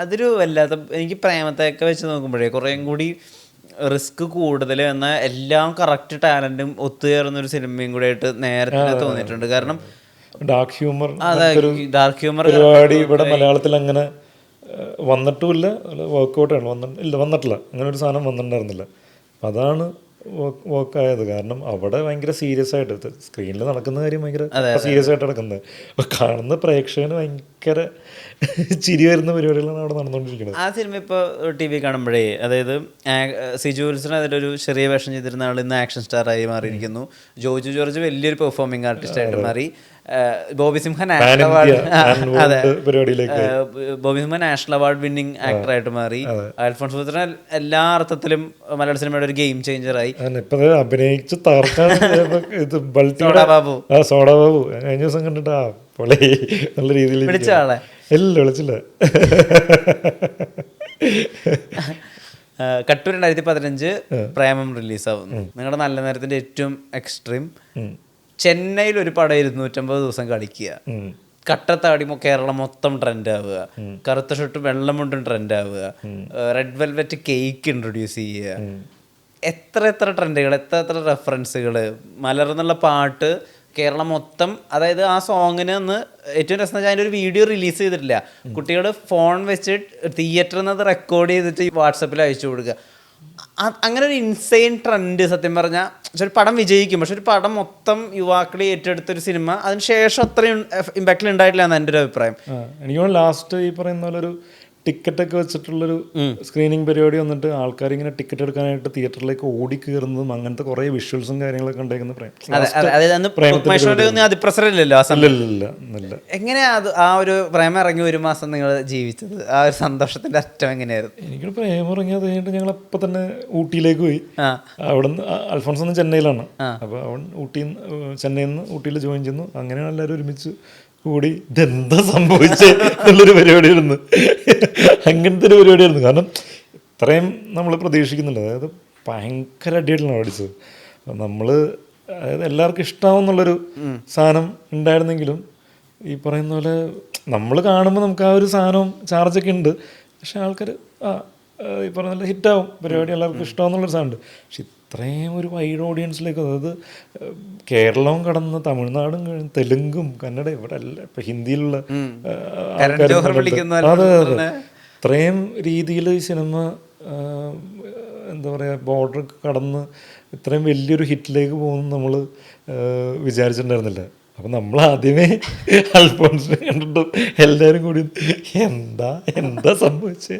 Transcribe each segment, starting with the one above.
അതൊരു വല്ലാത്ത എനിക്ക് പ്രേമത്തെയൊക്കെ വെച്ച് നോക്കുമ്പോഴേ കുറേയും കൂടി റിസ്ക് കൂടുതൽ എന്നാൽ എല്ലാം കറക്റ്റ് ടാലന്റും ഒത്തുചേർന്ന ഒരു സിനിമയും കൂടെ ആയിട്ട് നേരത്തെ തോന്നിയിട്ടുണ്ട്. കാരണം ഡാർക്ക് ഹ്യൂമർ ഡാർക്ക് ഹ്യൂമർ പരിപാടി ഇവിടെ മലയാളത്തിൽ അങ്ങനെ വന്നിട്ടുമില്ല. വർക്കൗട്ടാണ് വന്നിട്ട് ഇല്ല വന്നിട്ടില്ല. അങ്ങനെ ഒരു സാധനം വന്നിട്ടുണ്ടായിരുന്നില്ല. അതാണ് വർക്ക് ആയത് കാരണം അവിടെ ഭയങ്കര സീരിയസ് ആയിട്ട് സ്ക്രീനിൽ നടക്കുന്ന കാര്യം ഭയങ്കര സീരിയസ് ആയിട്ട് നടക്കുന്നത്. അപ്പോൾ കാണുന്ന പ്രേക്ഷകന് ഭയങ്കര ചിരി വരുന്ന പരിപാടികളാണ് അവിടെ നടന്നുകൊണ്ടിരിക്കുന്നത്. ആ സിനിമ ഇപ്പോൾ ടി വി കാണുമ്പോഴേ അതായത് സിജു വിൽസൺ അതിലൊരു ചെറിയ വേഷം ചെയ്തിരുന്ന ആൾ ഇന്ന് ആക്ഷൻ സ്റ്റാർ ആയി മാറിയിരിക്കുന്നു. ജോജു ജോർജ് വലിയൊരു പെർഫോമിംഗ് ആർട്ടിസ്റ്റ് ആയിട്ട് മാറി. ബോബി സിംഹ നാഷണൽ അവാർഡ് അതെ. Bobby Simha national award winning ആക്ടറായിട്ട് മാറി. അൽഫോൺസ് പുത്രൻ എല്ലാ അർത്ഥത്തിലും മലയാള സിനിമയുടെ ഒരു ഗെയിം ചേഞ്ചർ ആയി ഇപ്പൊ അഭിനയിച്ച് ബാബു. സോഡാ ബാബു. കഴിഞ്ഞ ദിവസം കണ്ടിട്ടാ പൊളി. നല്ല രീതിയിൽ വിളിച്ച ആളെ? ഇല്ല വിളിച്ചില്ല. ആ, കട്ടൂർ രണ്ടായിരത്തി പതിനഞ്ച് പ്രേമം റിലീസാവുന്നു. നിങ്ങളുടെ നല്ല നേരത്തിന്റെ ഏറ്റവും എക്സ്ട്രീം. ചെന്നൈയിൽ ഒരു പടം ഇരുന്നൂറ്റമ്പത് ദിവസം കളിക്കുക. കട്ടത്താടിമോ കട്ടത്താടി കേരളം മൊത്തം ട്രെൻഡ് ആവുക. കറുത്ത ഷർട്ട് വെള്ളമുണ്ടും ട്രെൻഡ് ആവുക. റെഡ് വെൽവെറ്റ് കേക്ക് ഇൻട്രൊഡ്യൂസ് ചെയ്യുക. എത്ര എത്ര ട്രെൻഡുകൾ എത്ര എത്ര റെഫറൻസുകൾ മലർന്നുള്ള പാട്ട് കേരളം മൊത്തം അതായത് ആ സോങ്ങിന് ഒന്ന് ഏറ്റവും രസം വെച്ചാൽ അതിന്റെ ഒരു വീഡിയോ റിലീസ് ചെയ്തിട്ടില്ല. കുട്ടികൾ ഫോൺ വെച്ച് തിയേറ്ററിൽ നിന്ന് അത് റെക്കോർഡ് ചെയ്തിട്ട് വാട്സപ്പിൽ അയച്ചു കൊടുക്കുക. അങ്ങനെ ഒരു ഇൻസെയിൻ ട്രെൻഡ് സത്യം പറഞ്ഞാൽ പക്ഷെ ഒരു പടം വിജയിക്കും. പക്ഷെ ഒരു പടം മൊത്തം യുവാക്കളെ ഏറ്റെടുത്തൊരു സിനിമ അതിന് ശേഷം അത്രയും ഇമ്പാക്റ്റിൽ ഉണ്ടായിട്ടില്ല എന്നാണ് എന്റെ ഒരു അഭിപ്രായം. എനിക്ക് ലാസ്റ്റ് ഈ പറയുന്ന പോലെ ഒരു ടിക്കറ്റ് ഒക്കെ വെച്ചിട്ടുള്ളൊരു സ്ക്രീനിങ് പരിപാടി വന്നിട്ട് ആൾക്കാർ ഇങ്ങനെ ടിക്കറ്റ് എടുക്കാനായിട്ട് തിയേറ്ററിലേക്ക് ഓടി കയറുന്നതും അങ്ങനത്തെ കുറെ വിഷ്വൽസും കാര്യങ്ങളൊക്കെ ഉണ്ടായിരുന്നു പ്രേം അതെ അതെ എങ്ങനെയാ അത് ആ ഒരു പ്രേമം ഇറങ്ങി ഒരു മാസം നിങ്ങൾ ജീവിച്ചത്? ആ ഒരു സന്തോഷത്തിന്റെ അറ്റം എങ്ങനെയായിരുന്നു? എനിക്ക് പ്രേമം ഇറങ്ങിയത് കഴിഞ്ഞിട്ട് ഞങ്ങൾ അപ്പൊ തന്നെ ഊട്ടിയിലേക്ക് പോയി. അവിടുന്ന് അൽഫോൺസ് ഒന്ന് ചെന്നൈയിലാണ്. അപ്പൊ അവൻ ചെന്നൈന്ന് ചെന്നൈയിൽ നിന്ന് ഊട്ടിയിൽ ജോയിൻ ചെയ്യുന്നു. അങ്ങനെയാണ് എല്ലാവരും ഒരുമിച്ച് കൂടി ഇതെന്താ സംഭവിച്ചേ എന്നുള്ളൊരു പരിപാടിയായിരുന്നു. അങ്ങനത്തെ ഒരു പരിപാടിയായിരുന്നു. കാരണം ഇത്രയും നമ്മൾ പ്രതീക്ഷിക്കുന്നില്ല. അതായത് ഭയങ്കര അടിയായിട്ടാണ് പഠിച്ചത്. നമ്മൾ അതായത് എല്ലാവർക്കും ഇഷ്ടമാവുന്നുള്ളൊരു സാധനം ഉണ്ടായിരുന്നെങ്കിലും ഈ പറയുന്ന പോലെ നമ്മൾ കാണുമ്പോൾ നമുക്ക് ആ ഒരു സാധനവും ചാർജൊക്കെ ഉണ്ട്. പക്ഷെ ആൾക്കാർ ആ ആ, ഈ പറഞ്ഞ പോലെ ഹിറ്റാവും പരിപാടി എല്ലാവർക്കും ഇഷ്ടമാവുന്നുള്ളൊരു സാധനമുണ്ട്. പക്ഷെ ഇത്രയും ഒരു വൈഡ് ഓഡിയൻസിലേക്ക് അതായത് കേരളവും കടന്ന് തമിഴ്നാടും കഴിഞ്ഞ് തെലുങ്കും കന്നഡ ഇവിടെ എല്ലാം ഇപ്പം ഹിന്ദിയിലുള്ള അതെ പോലെ അതെ ഇത്രയും രീതിയിൽ ഈ സിനിമ എന്താ പറയുക ബോർഡർ കടന്ന് ഇത്രയും വലിയൊരു ഹിറ്റിലേക്ക് പോകുന്നു നമ്മൾ വിചാരിച്ചിട്ടുണ്ടായിരുന്നില്ല. അപ്പം നമ്മൾ ആദ്യമേ അൽഫോൺസിനെ കണ്ടിട്ട് എല്ലാവരും കൂടി എന്താ എന്താ സംഭവിച്ചത്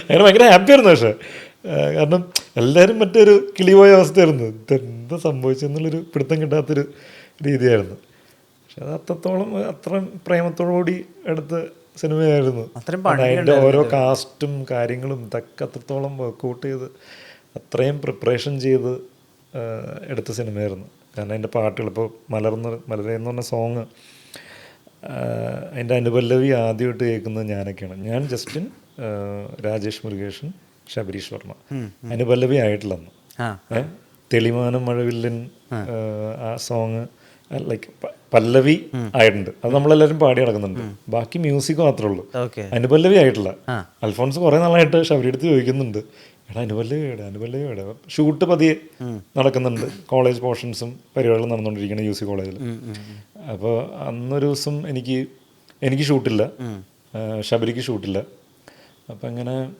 അങ്ങനെ ഭയങ്കര ഹാപ്പി ആയിരുന്നു പക്ഷേ. കാരണം എല്ലാവരും മറ്റൊരു കിളിപോയ അവസ്ഥയായിരുന്നു. ഇതെന്താ സംഭവിച്ചെന്നുള്ളൊരു പിടുത്തം കിട്ടാത്തൊരു രീതിയായിരുന്നു. പക്ഷെ അത് അത്രത്തോളം അത്രയും പ്രേമത്തോടുകൂടി എടുത്ത സിനിമയായിരുന്നു. അതിന്റെ ഓരോ കാസ്റ്റും കാര്യങ്ങളും ഇതൊക്കെ അത്രത്തോളം വർക്കൗട്ട് ചെയ്ത് അത്രയും പ്രിപ്പറേഷൻ ചെയ്ത് എടുത്ത സിനിമയായിരുന്നു. കാരണം അതിന്റെ പാട്ടുകൾ ഇപ്പോൾ മലർന്ന് മലരേ എന്ന് പറഞ്ഞ സോങ് അതിന്റെ അനുപല്ലവി ആദ്യമായിട്ട് കേൾക്കുന്നത് ഞാനൊക്കെയാണ്. ഞാൻ ജസ്റ്റിൻ രാജേഷ് മുരുകേഷൻ ശബരീഷ് വർമ്മ അനുപല്ലവി ആയിട്ടില്ല അന്ന് ആ. തെളിമാനം മഴവില്ലൻ ആ. സോങ് ലൈക്ക് പല്ലവി ആയിട്ടുണ്ട്. അത് നമ്മളെല്ലാരും പാടി നടക്കുന്നുണ്ട്. ബാക്കി മ്യൂസിക് മാത്രമേ ഉള്ളൂ. അനുപല്ലവി ആയിട്ടില്ല അൽഫോൺസ് കുറെ നാളായിട്ട് ശബരിയെടുത്ത് ചോദിക്കുന്നുണ്ട്. എടാ അനുപല്ലവി എവിടെ? അനുപല്ലവി എവിടെ? ഷൂട്ട് പതിയെ നടക്കുന്നുണ്ട്. കോളേജ് പോർഷൻസും പരിപാടികളും നടന്നുകൊണ്ടിരിക്കുന്നത് യു സി കോളേജിൽ അപ്പോൾ അന്നൊരു ദിവസം എനിക്ക് എനിക്ക് ഷൂട്ടില്ല. ശബരിക്ക് ഷൂട്ടില്ല. അപ്പം അങ്ങനെ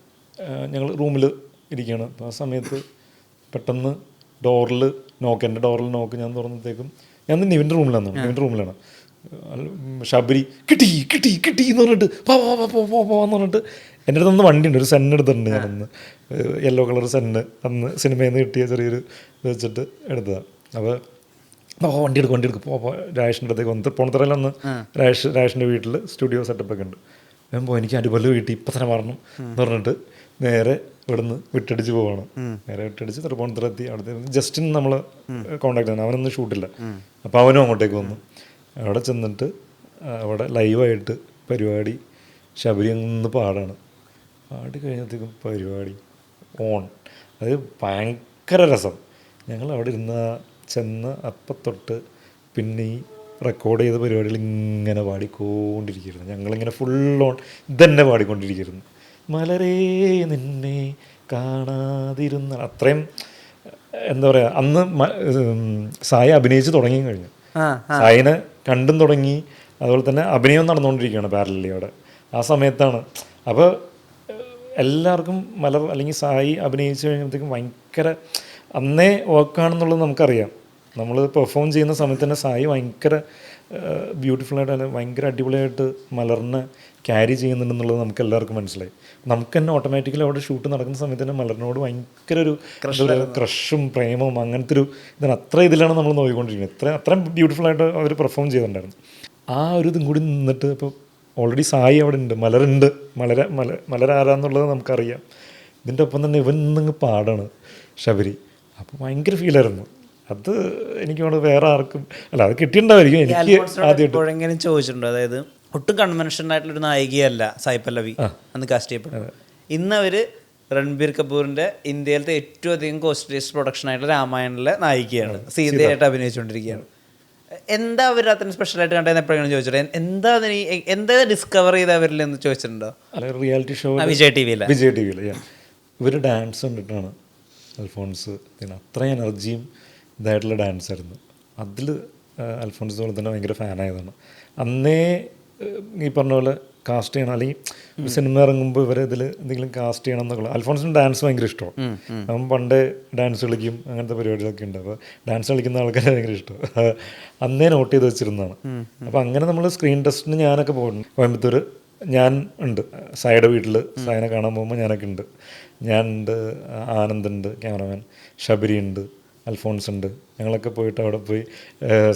ഞങ്ങൾ റൂമിൽ ഇരിക്കുകയാണ്. അപ്പോൾ ആ സമയത്ത് പെട്ടെന്ന് ഡോറിൽ നോക്ക് എന്റെ ഡോറിൽ നോക്ക് ഞാൻ തുറന്നത്തേക്കും ഞാൻ തന്നെ ഇവന്റെ റൂമിലാണ്. ഇവന്റെ റൂമിലാണ്. ശബരി കിട്ടി കിട്ടി കിട്ടി എന്ന് പറഞ്ഞിട്ട് പോ പോ പോ, പോ പോ എന്ന് പറഞ്ഞിട്ട് എന്റെ അടുത്ത് നിന്ന് വണ്ടി ഉണ്ട് ഒരു സെൻ എടുത്തിട്ടുണ്ട് ഞാനന്ന് യെല്ലോ കളർ സെന്ന് അന്ന് സിനിമയിൽ നിന്ന് കിട്ടിയ ചെറിയൊരു ഇത് വെച്ചിട്ട് എടുത്തതാണ് അപ്പോൾ പോ വണ്ടി എടുക്കും വണ്ടി എടുക്കും. പോ പോ രാജേഷിന്റെ അടുത്തേക്ക് വന്ന് പോണത്തറയിലൊന്ന് രാഷ് രാഷിന്റെ വീട്ടിൽ സ്റ്റുഡിയോ സെറ്റപ്പ് ഒക്കെ ഉണ്ട്. ഞാൻ പോ എനിക്ക് അടിപൊളി വീട്ടിൽ ഇപ്പം തന്നെ പറഞ്ഞു എന്ന് പറഞ്ഞിട്ട് നേരെ ഇവിടുന്ന് വിട്ടടിച്ച് പോവാണ്. നേരെ വിട്ടടിച്ച് തൃപ്പൂണിത്തുറത്തി അവിടുത്തെ ജസ്റ്റിൻ നമ്മൾ കോണ്ടാക്ട് ചെയ്യുന്നത് അവനൊന്നും ഷൂട്ടില്ല. അപ്പോൾ അവനും അങ്ങോട്ടേക്ക് വന്നു. അവിടെ ചെന്നിട്ട് അവിടെ ലൈവായിട്ട് പരിപാടി ശബരി നിന്ന് പാടാണ്. പാടി കഴിഞ്ഞത്തേക്കും പരിപാടി ഓൺ അത് ഭയങ്കര രസം. ഞങ്ങൾ അവിടെ ഇരുന്ന ചെന്ന് അപ്പം തൊട്ട് പിന്നെ ഈ റെക്കോർഡ് ചെയ്ത പരിപാടികൾ ഇങ്ങനെ പാടിക്കൊണ്ടിരിക്കുന്നു ഞങ്ങളിങ്ങനെ ഫുൾ ഓൺ ഇതന്നെ പാടിക്കൊണ്ടിരിക്കുന്നു മലരേ നിന്നെ കാണാതിരുന്ന അത്രയും എന്താ പറയുക അന്ന് സായ അഭിനയിച്ച് തുടങ്ങി കഴിഞ്ഞു. സായിനെ കണ്ടും തുടങ്ങി അതുപോലെ തന്നെ അഭിനയം നടന്നുകൊണ്ടിരിക്കുകയാണ് പാരലി അവിടെ. ആ സമയത്താണ്. അപ്പോൾ എല്ലാവർക്കും മലർ അല്ലെങ്കിൽ സായി അഭിനയിച്ച് കഴിഞ്ഞപ്പോഴത്തേക്കും ഭയങ്കര അന്നേ ഓക്കാണെന്നുള്ളത് നമുക്കറിയാം. നമ്മൾ പെർഫോം ചെയ്യുന്ന സമയത്ത് തന്നെ സായി ഭയങ്കര അല്ലെ ഭയങ്കര അടിപൊളിയായിട്ട് മലർന്ന് ക്യാരി ചെയ്യുന്നുണ്ടെന്നുള്ളത് നമുക്ക് എല്ലാവർക്കും മനസ്സിലായി. നമുക്ക് തന്നെ ഓട്ടോമാറ്റിക്കലി അവിടെ ഷൂട്ട് നടക്കുന്ന സമയത്ത് തന്നെ മലറിനോട് ഭയങ്കര ഒരു ക്രഷും പ്രേമവും അങ്ങനത്തെ ഒരു ഇതാണ് അത്ര ഇതിലാണ് നമ്മൾ നോക്കിക്കൊണ്ടിരിക്കുന്നത്. ഇത്ര അത്രയും ബ്യൂട്ടിഫുള്ളായിട്ട് അവർ പെർഫോം ചെയ്തിട്ടുണ്ടായിരുന്നു. ആ ഒരു ഇതും കൂടി നിന്നിട്ട് ഇപ്പോൾ ഓൾറെഡി സായി അവിടെ ഉണ്ട് മലരുണ്ട് മലര മല മലരാരാന്നുള്ളത് നമുക്കറിയാം. ഇതിന്റെ ഒപ്പം തന്നെ ഇവൻ പാടാണ് ശബരി. അപ്പോൾ ഭയങ്കര ഫീലായിരുന്നു അത് എനിക്ക് തോന്നുന്നു വേറെ ആർക്കും അല്ല അത് കിട്ടിയിട്ടുണ്ടായിരിക്കും എനിക്ക് ആദ്യമായിട്ട് ചോദിച്ചിട്ടുണ്ടോ. അതായത് ഒട്ടും കൺവെൻഷൻ ആയിട്ടുള്ള ഒരു നായികയല്ല സായിപ്പല്ലവി അന്ന് കാസ്റ്റ് ചെയ്യപ്പെട്ടത്. ഇന്ന് അവർ രൺബീർ കപൂറിന്റെ ഇന്ത്യയിലത്തെ ഏറ്റവും അധികം കോസ്റ്റ്ലിയസ്റ്റ് പ്രൊഡക്ഷൻ ആയിട്ടുള്ള രാമായണിലെ നായികയാണ്. സീതയായിട്ട് അഭിനയിച്ചുകൊണ്ടിരിക്കുകയാണ്. എന്താ അവർ അത്ര സ്പെഷ്യലായിട്ട് ആയിട്ട് എപ്പോഴാണ് ചോദിച്ചത് എന്താ അതിന് എന്താ ഡിസ്കവർ ചെയ്ത അവരിൽ എന്ന് ചോദിച്ചിട്ടുണ്ടോ? അല്ല റിയാലിറ്റി ഷോ വിജയ് ടി വിയിലെ. വിജയ് ടി വിയിലെ ഇവർ ഡാൻസ് കണ്ടിട്ടാണ് അൽഫോൺസ് പിന്നെ അത്രയും എനർജിയും ഇതായിട്ടുള്ള ഡാൻസ് ആയിരുന്നു അതിൽ അൽഫോൺസ് പോലെ തന്നെ ഭയങ്കര ഫാനായതാണ്. അന്നേ ഈ പറഞ്ഞ പോലെ കാസ്റ്റ് ചെയ്യണം അല്ലെങ്കിൽ സിനിമ ഇറങ്ങുമ്പോൾ ഇവരെ ഇതിൽ എന്തെങ്കിലും കാസ്റ്റ് ചെയ്യണം എന്നൊക്കെ അൽഫോൺസിന് ഡാൻസ് ഭയങ്കര ഇഷ്ടമാണ് അവൻ പണ്ടേ ഡാൻസ് കളിക്കും അങ്ങനത്തെ പരിപാടികളൊക്കെ ഉണ്ട്. അപ്പോൾ ഡാൻസ് കളിക്കുന്ന ആൾക്കാരെ ഭയങ്കര ഇഷ്ടമാണ് അന്നേ നോട്ട് ചെയ്ത് വെച്ചിരുന്നതാണ്. അപ്പോൾ അങ്ങനെ നമ്മൾ സ്ക്രീൻ ടെസ്റ്റിന് ഞാനൊക്കെ പോകുന്നു കോയമ്പത്തൂർ ഞാൻ ഉണ്ട്. സായിയുടെ വീട്ടിൽ സായിനെ കാണാൻ പോകുമ്പോൾ ഞാനൊക്കെ ഉണ്ട്. ഞാനുണ്ട് ആനന്ദുണ്ട് ക്യാമറമാൻ. ശബരി ഉണ്ട്. അൽഫോൺസ് ഉണ്ട് ഞങ്ങളൊക്കെ പോയിട്ട് അവിടെ പോയി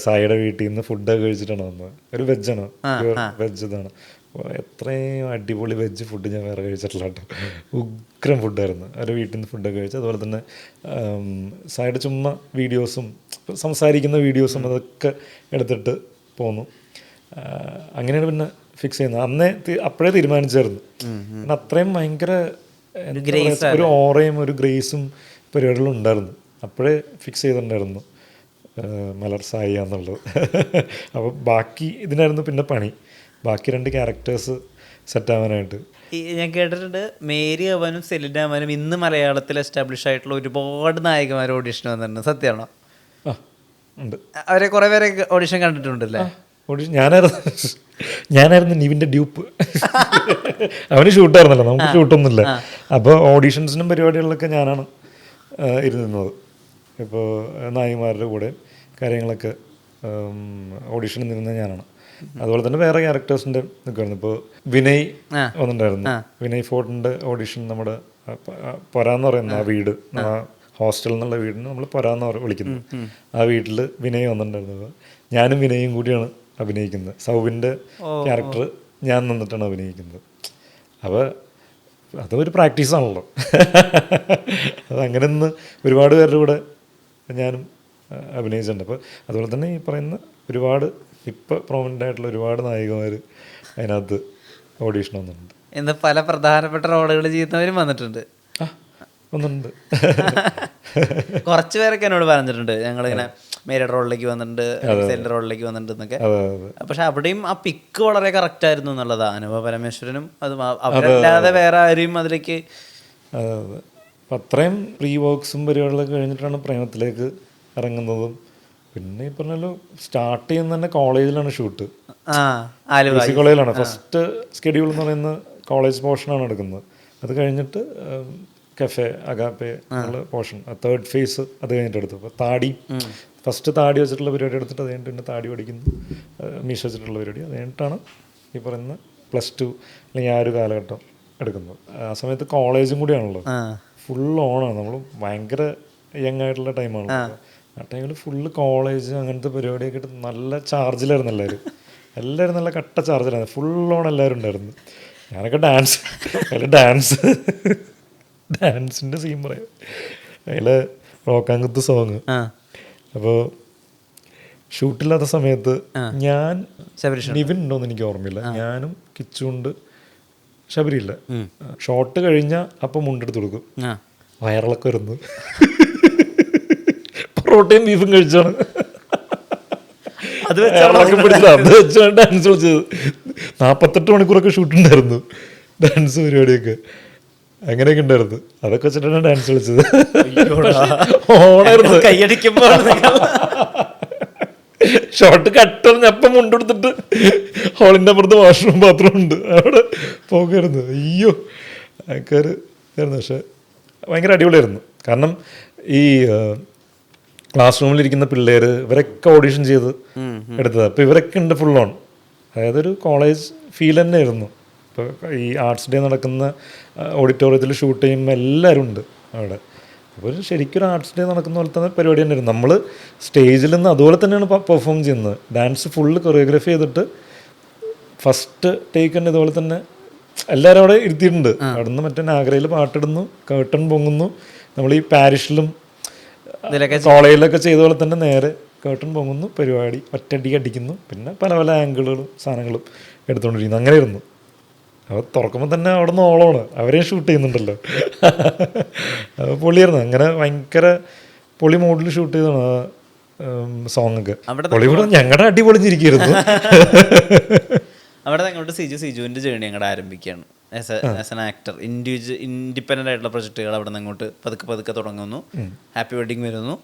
സായിയുടെ വീട്ടിൽ നിന്ന് ഫുഡൊക്കെ കഴിച്ചിട്ടാണ് വന്നത്. ഒരു വെജാണ് വെജ് ഇതാണ്. എത്രയും അടിപൊളി വെജ് ഫുഡ് ഞാൻ വേറെ കഴിച്ചിട്ടില്ല കേട്ടോ. ഉഗ്രം ഫുഡായിരുന്നു അവരുടെ വീട്ടിൽ നിന്ന് ഫുഡൊക്കെ കഴിച്ചു അതുപോലെ തന്നെ സായിയുടെ ചുമ്മാ വീഡിയോസും സംസാരിക്കുന്ന വീഡിയോസും അതൊക്കെ എടുത്തിട്ട് പോന്നു. അങ്ങനെയാണ് പിന്നെ ഫിക്സ് ചെയ്യുന്നത്. അന്നേ അപ്പോഴേ തീരുമാനിച്ചായിരുന്നു. അത്രയും ഭയങ്കര ഒരു ഓറയും ഒരു ഗ്രേസും പരിപാടികളും ഉണ്ടായിരുന്നു. അപ്പോഴേ ഫിക്സ് ചെയ്തിട്ടുണ്ടായിരുന്നു. മലർസായി മലർ സായി എന്നുള്ളത്. അപ്പോൾ ബാക്കി ഇതിനായിരുന്നു പിന്നെ പണി. ബാക്കി രണ്ട് ക്യാരക്ടേഴ്സ് സെറ്റ് ആവാനായിട്ട്. ഞാൻ കേട്ടിട്ടുണ്ട് മേരി അവനും സെലിന അവനും ഇന്ന് മലയാളത്തിൽ എസ്റ്റാബ്ലിഷ് ആയിട്ടുള്ള ഒരുപാട് നായകന്മാർ ഓഡിഷൻ വന്നിട്ടുണ്ട്. സത്യമാണോ ഉണ്ട്. അവരെ കുറെ പേരെ ഓഡിഷൻ കണ്ടിട്ടുണ്ടല്ലേ? ഓഡിഷൻ ഞാനായിരുന്നു. ഞാനായിരുന്നു നിവിന്റെ ഡ്യൂപ്പ്. അവന് ഷൂട്ടായിരുന്നല്ലോ നമുക്ക് ഷൂട്ടൊന്നുമില്ല അപ്പോൾ ഓഡീഷൻസിനും പരിപാടികളിലൊക്കെ ഞാനാണ് ഇരുന്നത് ഇപ്പോൾ നായിമാരുടെ കൂടെ കാര്യങ്ങളൊക്കെ ഓഡീഷനിൽ നിന്ന ഞാനാണ്. അതുപോലെ തന്നെ വേറെ ക്യാരക്ടേഴ്സിന്റെ നിൽക്കുമായിരുന്നു ഇപ്പോൾ വിനയ് വന്നിട്ടുണ്ടായിരുന്നു. വിനയ് ഫോർട്ടിന്റെ ഓഡീഷൻ നമ്മുടെ പൊരാന്ന് പറയുന്ന ആ വീട് ആ ഹോസ്റ്റൽ എന്നുള്ള വീടിന് നമ്മൾ പൊരാന്ന് വിളിക്കുന്നത്. ആ വീട്ടിൽ വിനയ് വന്നിട്ടുണ്ടായിരുന്നത് ഞാനും വിനയും കൂടിയാണ് അഭിനയിക്കുന്നത്. സൗബിന്റെ ക്യാരക്ടർ ഞാൻ നിന്നിട്ടാണ് അഭിനയിക്കുന്നത്. അപ്പോൾ അതൊരു പ്രാക്ടീസാണല്ലോ അത് അങ്ങനെ ഒന്ന് ഒരുപാട് പേരുടെ കൂടെ ഞാനും അഭിനയിച്ചിട്ടുണ്ട്. അപ്പോൾ അതുപോലെ തന്നെ ഈ പറയുന്ന ഒരുപാട് ഇപ്പോൾ പ്രോമിനന്റ് ആയിട്ടുള്ള ഒരുപാട് നായികമാർ അതിനകത്ത് ഓഡീഷൻ വന്നിട്ടുണ്ട്. ഇന്ന് പല പ്രധാനപ്പെട്ട റോളുകൾ ചെയ്യുന്നവരും വന്നിട്ടുണ്ട്. വന്നിട്ടുണ്ട്. കുറച്ച് പേരൊക്കെ എന്നോട് പറഞ്ഞിട്ടുണ്ട്. ഞങ്ങളിങ്ങനെ മേരിയുടെ റോളിലേക്ക് വന്നിട്ടുണ്ട് സെലിന്റെ റോളിലേക്ക് വന്നിട്ടുണ്ട് എന്നൊക്കെ പക്ഷെ അവിടെയും ആ പിക്ക് വളരെ കറക്റ്റ് ആയിരുന്നു എന്നുള്ളതാണ്. അനുഭവ പരമേശ്വരനും അതും അവരല്ലാതെ വേറെ ആരെയും അതിലേക്ക് അതെ അതെ. അപ്പം അത്രയും പ്രീ വർക്ക്സും പരിപാടികളൊക്കെ കഴിഞ്ഞിട്ടാണ് പ്രേമത്തിലേക്ക് ഇറങ്ങുന്നതും. പിന്നെ ഈ പറഞ്ഞല്ലോ സ്റ്റാർട്ട് ചെയ്യുന്ന തന്നെ കോളേജിലാണ് ഷൂട്ട് കോളേജിലാണ് ഫസ്റ്റ് സ്കെഡ്യൂൾ എന്ന് പറയുന്ന കോളേജ് പോർഷനാണ് എടുക്കുന്നത്. അത് കഴിഞ്ഞിട്ട് കഫെ അഗാപ്പെ എന്നുള്ള പോർഷൻ തേർഡ് ഫേസ് അത് കഴിഞ്ഞിട്ട് എടുത്തു. അപ്പോൾ താടി. ഫസ്റ്റ് താടി വെച്ചിട്ടുള്ള പരിപാടി എടുത്തിട്ട് അത് കഴിഞ്ഞിട്ട് പിന്നെ താടി പഠിക്കുന്നു. മീശ വെച്ചിട്ടുള്ള പരിപാടി. അത് കഴിഞ്ഞിട്ടാണ് ഈ പറയുന്ന പ്ലസ് ടു അല്ലെങ്കിൽ ആ ഒരു കാലഘട്ടം എടുക്കുന്നത്. ആ സമയത്ത് കോളേജും കൂടിയാണല്ലോ. ഫുൾ ഓണാണ് നമ്മൾ ഭയങ്കര യങ് ആയിട്ടുള്ള ടൈമാണ് ആ. ടൈമിൽ ഫുള്ള് കോളേജ് അങ്ങനത്തെ പരിപാടിയൊക്കെ ഇട്ട് നല്ല ചാർജിലായിരുന്നു എല്ലാവരും എല്ലാവരും നല്ല കട്ട ചാർജിലായിരുന്നു ഫുൾ ഓൺ എല്ലാവരും ഉണ്ടായിരുന്നു. ഞാനൊക്കെ ഡാൻസ് അതിൽ ഡാൻസ് ഡാൻസിന്റെ സീൻ പറയാം. അതിൽ റോക്കാങ്കുത്ത് സോങ് അപ്പോൾ ഷൂട്ടില്ലാത്ത സമയത്ത് ഞാൻ നിവിൻ ഉണ്ടോന്ന് എനിക്ക് ഓർമ്മയില്ല. ഞാനും കിച്ചുണ്ട് ശബരിയില്ല. ഷോട്ട് കഴിഞ്ഞ അപ്പം മുണ്ടെടുത്ത് കൊടുക്കും. വയറിളൊക്കെ വരുന്നു. പൊറോട്ടയും ബീഫും കഴിച്ചാണ്. അത് അത് വെച്ചാണ് ഡാൻസ് കളിച്ചത് നാൽപ്പത്തെട്ട് മണിക്കൂറൊക്കെ ഷൂട്ട് ഉണ്ടായിരുന്നു. ഡാൻസ് പരിപാടിയൊക്കെ. അങ്ങനെയൊക്കെ ഉണ്ടായിരുന്നു. അതൊക്കെ വെച്ചിട്ടാണ് ഡാൻസ് കളിച്ചത്. ഓണായിരുന്നു. കൈയടിക്കുമ്പോൾ ഷോർട്ട് കട്ട് അപ്പം മുണ്ടെടുത്തിട്ട് ഹോളിന്റെ അപ്പുറത്ത് വാഷ്റൂം ബാത്റൂം ഉണ്ട്. അവിടെ പോകരുത്. അയ്യോ. ആൾക്കാർ ആയിരുന്നു പക്ഷേ ഭയങ്കര അടിപൊളിയായിരുന്നു. കാരണം ഈ ക്ലാസ് റൂമിലിരിക്കുന്ന പിള്ളേർ ഇവരൊക്കെ ഓഡീഷൻ ചെയ്ത് എടുത്തത്. അപ്പോൾ ഇവരൊക്കെ ഉണ്ട് ഫുൾ ഓൺ അതായത് ഒരു കോളേജ് ഫീൽ തന്നെ ആയിരുന്നു ഇപ്പോൾ ഈ ആർട്സ് ഡേ നടക്കുന്ന ഓഡിറ്റോറിയത്തിൽ ഷൂട്ട് ചെയ്യുമ്പോൾ എല്ലാവരും ഉണ്ട് അവിടെ. അപ്പോൾ ശരിക്കും ഒരു ആർട്സ് ഡേ നടക്കുന്ന പോലെ തന്നെ പരിപാടി തന്നെയായിരുന്നു നമ്മൾ സ്റ്റേജിൽ നിന്ന് അതുപോലെ തന്നെയാണ് പെർഫോം ചെയ്യുന്നത്. ഡാൻസ് ഫുള്ള് കൊറിയോഗ്രാഫി ചെയ്തിട്ട് ഫസ്റ്റ് ടേക്ക് തന്നെ ഇതുപോലെ തന്നെ എല്ലാവരും അവിടെ ഇരുത്തിയിട്ടുണ്ട്. അവിടെ നിന്ന് മറ്റേ നാഗരയിൽ പാട്ടിടുന്നു കേട്ടൺ പൊങ്ങുന്നു. നമ്മൾ ഈ പാരിഷിലും കോളേജിലൊക്കെ ചെയ്ത പോലെ തന്നെ നേരെ കേട്ടൺ പൊങ്ങുന്നു പരിപാടി ഒറ്റയടിക്ക് അടിക്കുന്നു. പിന്നെ പല പല ആംഗിളുകളും സാധനങ്ങളും എടുത്തുകൊണ്ടിരിക്കുന്നു. അങ്ങനെ ഇരുന്നു അപ്പോൾ തുറക്കുമ്പോൾ തന്നെ അവിടെ നിന്ന് ഓളമാണ് അവരെയും ഷൂട്ട് ചെയ്യുന്നുണ്ടല്ലോ. അത് പൊളിയായിരുന്നു അങ്ങനെ ഭയങ്കര പൊളി മോഡിൽ ഷൂട്ട് ചെയ്താണ് സോങ് സോങ്ങൊക്കെ അവിടെ പൊളി ഞങ്ങളുടെ അടിപൊളിഞ്ഞിരിക്കുന്നു അവിടെ അങ്ങോട്ട് സിജു സിജുവിന്റെ ജേണി അങ്ങോട്ട് ആരംഭിക്കുകയാണ്. As as an actor individual independent ആയിട്ടുള്ള പ്രൊജക്റ്റുകൾ അവിടെ നിന്ന് അങ്ങോട്ട് പതുക്കെ പതുക്കെ തുടങ്ങുന്നു. ഹാപ്പി വെഡിങ് വരുന്നു.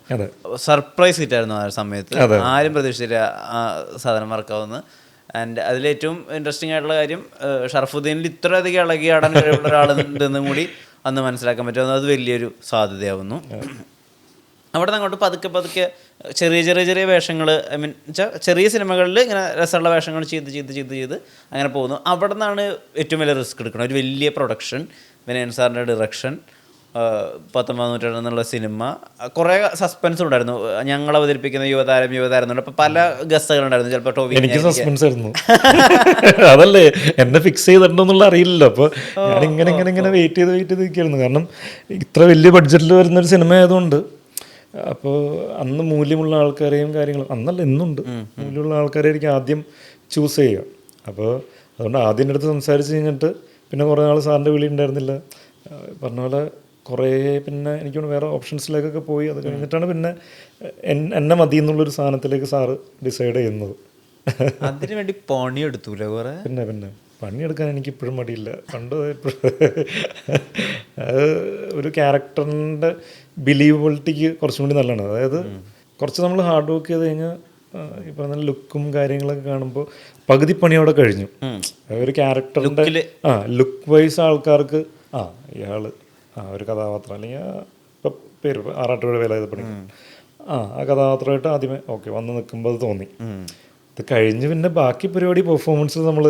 സർപ്രൈസ് ഹിറ്റായിരുന്നു ആ സമയത്ത്. ആരും പ്രതീക്ഷിച്ചില്ല ആ സാധനം വർക്കാവുന്ന ആൻഡ് അതിലേറ്റവും ഇൻട്രസ്റ്റിംഗ് ആയിട്ടുള്ള കാര്യം ഷർഫുദ്ദീനിൽ ഇത്രയധികം ആടാൻ കഴിവുള്ള ഒരാളുണ്ടെന്നും കൂടി അന്ന് മനസ്സിലാക്കാൻ പറ്റും. അത് വലിയൊരു സാധ്യതയാവുന്നു. അവിടെ നിന്ന് അങ്ങോട്ട് പതുക്കെ പതുക്കെ ചെറിയ ചെറിയ ചെറിയ വേഷങ്ങൾ ഐ മീൻ വെച്ചാൽ ചെറിയ സിനിമകളിൽ ഇങ്ങനെ രസമുള്ള വേഷങ്ങൾ ചെയ്ത് ചെയ്ത് ചെയ്ത് ചെയ്ത് അങ്ങനെ പോകുന്നു. അവിടെ നിന്നാണ് ഏറ്റവും വലിയ റിസ്ക് എടുക്കുന്നത്. ഒരു വലിയ പ്രൊഡക്ഷൻ വിനയൻ സാറിന്റെ ഡിറക്ഷൻ പത്തൊമ്പതാം നൂറ്റാണ്ട് എന്നുള്ള സിനിമ. കുറേ സസ്പെൻസ് ഉണ്ടായിരുന്നു ഞങ്ങൾ അവതരിപ്പിക്കുന്ന യുവതാരം യുവതാരം എന്നുണ്ട് അപ്പോൾ പല ഗസ്റ്റുകളുണ്ടായിരുന്നു. ചിലപ്പോൾ ടോവി എനിക്ക് സസ്പെൻസ് ആയിരുന്നു അതല്ലേ എന്നെ ഫിക്സ് ചെയ്തിട്ടുണ്ടെന്നുള്ള അറിയില്ലല്ലോ. അപ്പോൾ ഞാൻ ഇങ്ങനെ ഇങ്ങനെ ഇങ്ങനെ വെയിറ്റ് ചെയ്ത് വെയിറ്റ് ചെയ്ത് നിൽക്കുകയായിരുന്നു. കാരണം ഇത്ര വലിയ ബഡ്ജറ്റിൽ വരുന്നൊരു സിനിമ ആയതുകൊണ്ട് അപ്പോൾ അന്ന് മൂല്യമുള്ള ആൾക്കാരെയും കാര്യങ്ങളും അന്നല്ല ഇന്നുണ്ട്. മൂല്യമുള്ള ആൾക്കാരെ ആയിരിക്കും ആദ്യം ചൂസ് ചെയ്യുക. അപ്പോൾ അതുകൊണ്ട് ആദ്യം എടുത്ത് അടുത്ത് സംസാരിച്ച് കഴിഞ്ഞിട്ട് പിന്നെ കുറേ നാൾ സാറിന്റെ വിളി ഉണ്ടായിരുന്നില്ല. പറഞ്ഞ പോലെ കുറേ പിന്നെ എനിക്ക് വേറെ ഓപ്ഷൻസിലേക്കൊക്കെ പോയി. അത് കഴിഞ്ഞിട്ടാണ് പിന്നെ എന്നെ മതി എന്നുള്ളൊരു സാധനത്തിലേക്ക് സാറ് ഡിസൈഡ് ചെയ്യുന്നത്. അതിനു വേണ്ടി പണി എടുത്തൂല കുറെ പിന്നെ പിന്നെ. പണിയെടുക്കാൻ എനിക്ക് ഇപ്പോഴും മടിയില്ല. പണ്ട് അത് ഒരു ക്യാരക്ടറിന്റെ ബിലീവബിലിറ്റിക്ക് കുറച്ചും കൂടി നല്ലതാണ്. അതായത് കുറച്ച് നമ്മൾ ഹാർഡ് വർക്ക് ചെയ്ത് കഴിഞ്ഞാൽ ഇപ്പം ഈ പറഞ്ഞ ലുക്കും കാര്യങ്ങളൊക്കെ കാണുമ്പോൾ പകുതി പണി അവിടെ കഴിഞ്ഞു. ഒരു ക്യാരക്ടറിന്റെ ആ ലുക്ക് വൈസ് ആൾക്കാർക്ക് ആ ഇയാൾ ആ ഒരു കഥാപാത്രം. അല്ലെങ്കിൽ ഇപ്പം പേര് ആറാട്ടുപുഴ വേല ഇത് പണി ആ ആ കഥാപാത്രമായിട്ട് ആദ്യമേ ഓക്കെ വന്ന് നിൽക്കുമ്പോൾ അത് തോന്നി. ഇത് കഴിഞ്ഞ് പിന്നെ ബാക്കി പരിപാടി പെർഫോമൻസ് നമ്മൾ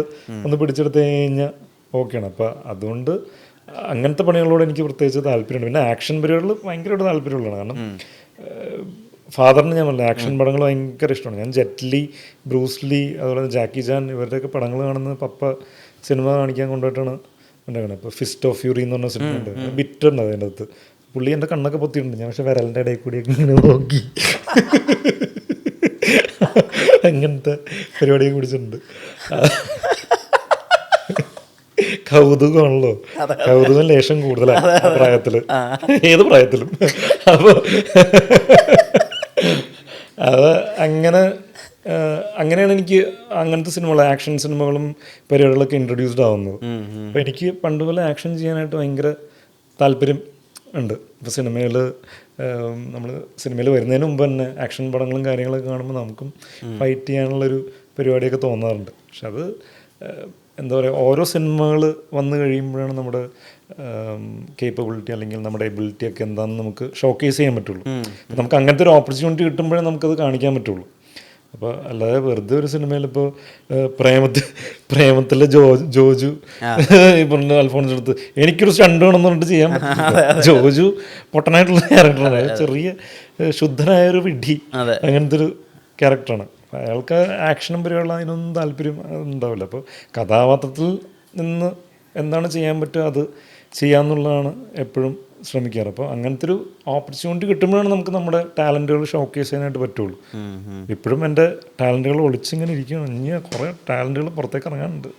ഒന്ന് പിടിച്ചെടുത്ത് കഴിഞ്ഞാൽ ഓക്കെയാണ്. അപ്പോൾ അതുകൊണ്ട് അങ്ങനത്തെ പണികളോട് എനിക്ക് പ്രത്യേകിച്ച് താല്പര്യമുണ്ട്. പിന്നെ ആക്ഷൻ പരിപാടികൾ ഭയങ്കരമായിട്ട് താല്പര്യമുള്ളതാണ്. കാരണം ഫാദറിന് ഞാൻ പറഞ്ഞില്ല ആക്ഷൻ പടങ്ങൾ ഭയങ്കര ഇഷ്ടമാണ്. ഞാൻ ജെറ്റ്ലി ബ്രൂസ്ലി അതുപോലെ ജാക്കി ജാൻ ഇവരുടെയൊക്കെ പടങ്ങൾ കാണുന്ന പപ്പ സിനിമ കാണിക്കാൻ കൊണ്ടുപോയിട്ടാണ് ഉണ്ടാക്കുന്നത് ഇപ്പോൾ ഫിസ്റ്റ് ഓഫ് ഫ്യൂറി എന്ന് പറഞ്ഞ സിനിമ ഉണ്ട്. ബിറ്റർ ഉണ്ട് അതിന്റെ അകത്ത്. പുള്ളി എന്റെ കണ്ണൊക്കെ പൊത്തിയിട്ടുണ്ട്. ഞാൻ പക്ഷെ വിരലിന്റെ ഇടയിൽ കൂടി ഇങ്ങനെ നോക്കി. അങ്ങനത്തെ പരിപാടിയെ കുടിച്ചിട്ടുണ്ട് കൗതുകമാണല്ലോ. കൗതുകം ലേശം കൂടുതലാണ് പ്രായത്തിൽ പ്രായത്തിൽ. ഏത് പ്രായത്തിലും. അപ്പോൾ അത് അങ്ങനെ അങ്ങനെയാണ് എനിക്ക് അങ്ങനത്തെ സിനിമകൾ ആക്ഷൻ സിനിമകളും പരിപാടികളൊക്കെ ഇൻട്രൊഡ്യൂസ്ഡ് ആവുന്നത്. അപ്പോൾ എനിക്ക് പണ്ട് പോലെ ആക്ഷൻ ചെയ്യാനായിട്ട് ഭയങ്കര താല്പര്യം ഉണ്ട്. ഇപ്പോൾ സിനിമയിൽ നമ്മൾ സിനിമയിൽ വരുന്നതിന് മുമ്പ് തന്നെ ആക്ഷൻ പടങ്ങളും കാര്യങ്ങളൊക്കെ കാണുമ്പോൾ നമുക്കും ഫൈറ്റ് ചെയ്യാനുള്ളൊരു പരിപാടിയൊക്കെ തോന്നാറുണ്ട്. പക്ഷെ അത് എന്താ പറയുക ഓരോ സിനിമകൾ വന്നു കഴിയുമ്പോഴാണ് നമ്മുടെ കേപ്പബിലിറ്റി അല്ലെങ്കിൽ നമ്മുടെ എബിലിറ്റി ഒക്കെ എന്താണെന്ന് നമുക്ക് ഷോക്കേസ് ചെയ്യാൻ പറ്റുള്ളൂ. നമുക്ക് അങ്ങനത്തെ ഒരു ഓപ്പർച്യൂണിറ്റി കിട്ടുമ്പോഴേ നമുക്കത് കാണിക്കാൻ പറ്റുള്ളൂ. അപ്പോൾ അല്ലാതെ വെറുതെ ഒരു സിനിമയിൽ ഇപ്പോൾ പ്രേമത്തിൽ പ്രേമത്തിലെ ജോ ജോജു പറഞ്ഞ അൽഫോൺസ് എടുത്ത് എനിക്കൊരു സ്റ്റണ്ട് വേണമെന്ന് പറഞ്ഞിട്ട് ചെയ്യാൻ പറ്റില്ല. ജോജു പൊട്ടനായിട്ടുള്ള ക്യാരക്ടറാണ്. ചെറിയ ശുദ്ധനായ ഒരു വിഡ്ഢി അങ്ങനത്തെ ഒരു ക്യാരക്ടറാണ്. അയാൾക്ക് ആക്ഷനും പരിപാടികൾ അതിനൊന്നും താല്പര്യം ഉണ്ടാവില്ല. അപ്പോൾ കഥാപാത്രത്തിൽ നിന്ന് എന്താണ് ചെയ്യാൻ പറ്റുക അത് ചെയ്യാന്നുള്ളതാണ് എപ്പോഴും ശ്രമിക്കാറ്. അപ്പോൾ അങ്ങനത്തെ ഒരു ഓപ്പർച്യൂണിറ്റി കിട്ടുമ്പോഴാണ് നമുക്ക് നമ്മുടെ ടാലന്റുകൾ ഷോക്കേസ് ചെയ്യാനായിട്ട് പറ്റുള്ളൂ. ഇപ്പോഴും എന്റെ ടാലന്റുകൾ ഒളിച്ചിങ്ങനെ ഇരിക്കുകയാണ് ഇനി കുറേ ടാലന്റുകൾ പുറത്തേക്ക് ഇറങ്ങാനുണ്ട്.